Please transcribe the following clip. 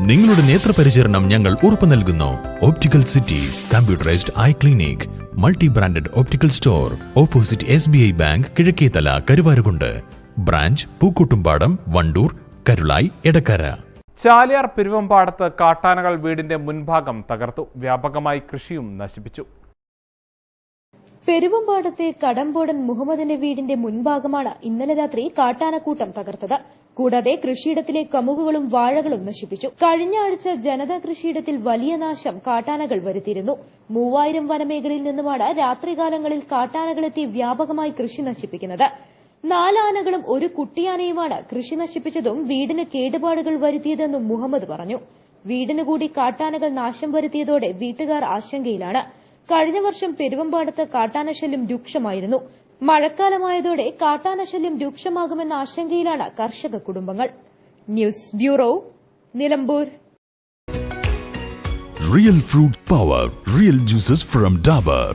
നിങ്ങളുടെ നേത്രപരിചരണം ഞങ്ങൾ ഉറപ്പു നൽകുന്നു. Optical city computerised eye clinic multi branded optical store opposite S B I bank Kizhakkethala Karuvarakundu branch Pookkottumpadam Wandoor Karulai Edakkara Chaliyar പെരുവമ്പാടത്ത് കാട്ടാനകൾ വീടിന്റെ മുൻഭാഗം തകർത്തു. വ്യാപകമായി കൃഷിയും നശിപ്പിച്ചു. പെരുവമ്പാടത്തെ കടമ്പോടൻ മുഹമ്മദിന്റെ വീടിന്റെ മുൻഭാഗമാണ് ഇന്നലെ രാത്രി കാട്ടാനക്കൂട്ടം തകർത്തത്. കൂടാതെ കൃഷിയിടത്തിലെ കമുകുകളും വാഴകളും നശിപ്പിച്ചു. കഴിഞ്ഞ ആഴ്ച ജനതാ കൃഷിയിടത്തിൽ വലിയ നാശം കാട്ടാനകൾ വരുത്തിയിരുന്നു. മൂവായിരം വനമേഖലയിൽ നിന്നുമാണ് രാത്രികാലങ്ങളിൽ കാട്ടാനകളെത്തി വ്യാപകമായി കൃഷി നശിപ്പിക്കുന്നത്. നാലാനകളും ഒരു കുട്ടിയാനയുമാണ് കൃഷി നശിപ്പിച്ചതും വീടിന് കേടുപാടുകൾ വരുത്തിയതെന്നും മുഹമ്മദ് പറഞ്ഞു. വീടിന് കൂടി കാട്ടാനകൾ നാശം വരുത്തിയതോടെ വീട്ടുകാർ ആശങ്കയിലാണ്. കഴിഞ്ഞ വർഷം പെരുവമ്പാടത്ത് കാട്ടാനശല്യം രൂക്ഷമായിരുന്നു. മഴക്കാലമായതോടെ കാട്ടാനശല്യം രൂക്ഷമാകുമെന്ന ആശങ്കയിലാണ് കർഷക കുടുംബങ്ങൾ. News bureau Nilambur. Real fruit power real juices from Dabur